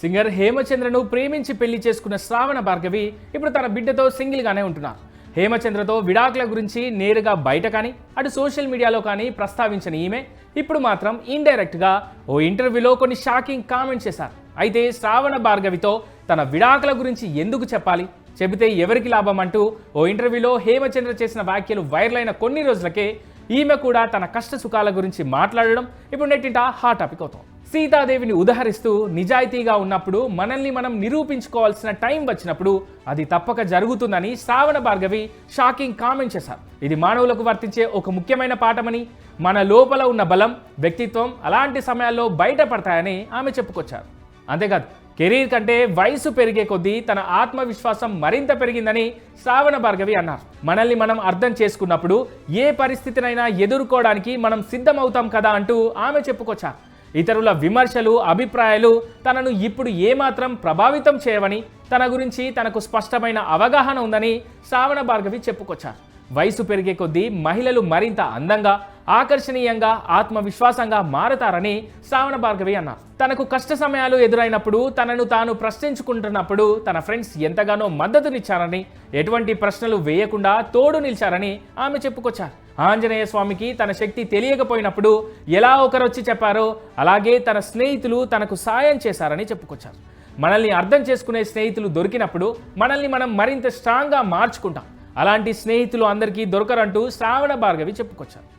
Singer హేమచంద్రను ప్రేమించి పెళ్ళి చేసుకున్న శ్రావణ భార్గవి ఇప్పుడు తన బిడ్డతో సింగిల్గానే ఉంటున్నారు. హేమచంద్రతో విడాకుల గురించి నేరుగా బయట కానీ అటు సోషల్ మీడియాలో కానీ ప్రస్తావించిన ఈమె ఇప్పుడు మాత్రం ఇండైరెక్ట్గా ఓ ఇంటర్వ్యూలో కొన్ని షాకింగ్ కామెంట్స్ చేశారు. అయితే శ్రావణ భార్గవితో తన విడాకుల గురించి ఎందుకు చెప్పాలి? చెబితే ఎవరికి లాభం అంటూ ఓ ఇంటర్వ్యూలో హేమచంద్ర చేసిన వ్యాఖ్యలు వైరల్ అయిన కొన్ని రోజులకే ఈమె కూడా తన కష్ట సుఖాల గురించి మాట్లాడడం ఇప్పుడు నెట్టింట హాట్ టాపిక్ అవుతుంది. సీతాదేవిని ఉదహరిస్తూ నిజాయితీగా ఉన్నప్పుడు మనల్ని మనం నిరూపించుకోవాల్సిన టైం వచ్చినప్పుడు అది తప్పక జరుగుతుందని శ్రావణ భార్గవి షాకింగ్ కామెంట్ చేశారు. ఇది మానవులకు వర్తించే ఒక ముఖ్యమైన పాఠమని మన లోపల ఉన్న బలం వ్యక్తిత్వం అలాంటి సమయాల్లో బయటపడతాయని ఆమె చెప్పుకొచ్చారు. అంతేకాదు కెరీర్ కంటే వయసు పెరిగే కొద్దీ తన ఆత్మవిశ్వాసం మరింత పెరిగిందని శ్రావణ భార్గవి అన్నారు. మనల్ని మనం అర్థం చేసుకున్నప్పుడు ఏ పరిస్థితినైనా ఎదుర్కోవడానికి మనం సిద్ధమవుతాం కదా అంటూ ఆమె చెప్పుకొచ్చారు. ఇతరుల విమర్శలు అభిప్రాయాలు తనను ఇప్పుడు ఏమాత్రం ప్రభావితం చేయవని తన గురించి తనకు స్పష్టమైన అవగాహన ఉందని శ్రావణ భార్గవి చెప్పుకొచ్చారు. వయసు పెరిగే కొద్దీ మహిళలు మరింత అందంగా ఆకర్షణీయంగా ఆత్మవిశ్వాసంగా మారతారని శ్రావణ భార్గవి అన్నారు తనకు కష్ట సమయాలు ఎదురైనప్పుడు తనను తాను ప్రశ్నించుకుంటున్నప్పుడు తన ఫ్రెండ్స్ ఎంతగానో మద్దతునిచ్చారని ఎటువంటి ప్రశ్నలు వేయకుండా తోడు నిలిచారని ఆమె చెప్పుకొచ్చారు. ఆంజనేయ స్వామికి తన శక్తి తెలియకపోయినప్పుడు ఎలా ఒకరొచ్చి చెప్పారో అలాగే తన స్నేహితులు తనకు సాయం చేశారని చెప్పుకొచ్చారు. మనల్ని అర్థం చేసుకునే స్నేహితులు దొరికినప్పుడు మనల్ని మనం మరింత స్ట్రాంగ్గా మార్చుకుంటాం. అలాంటి స్నేహితులు అందరికీ దొరకరంటూ శ్రావణ భార్గవి చెప్పుకొచ్చారు.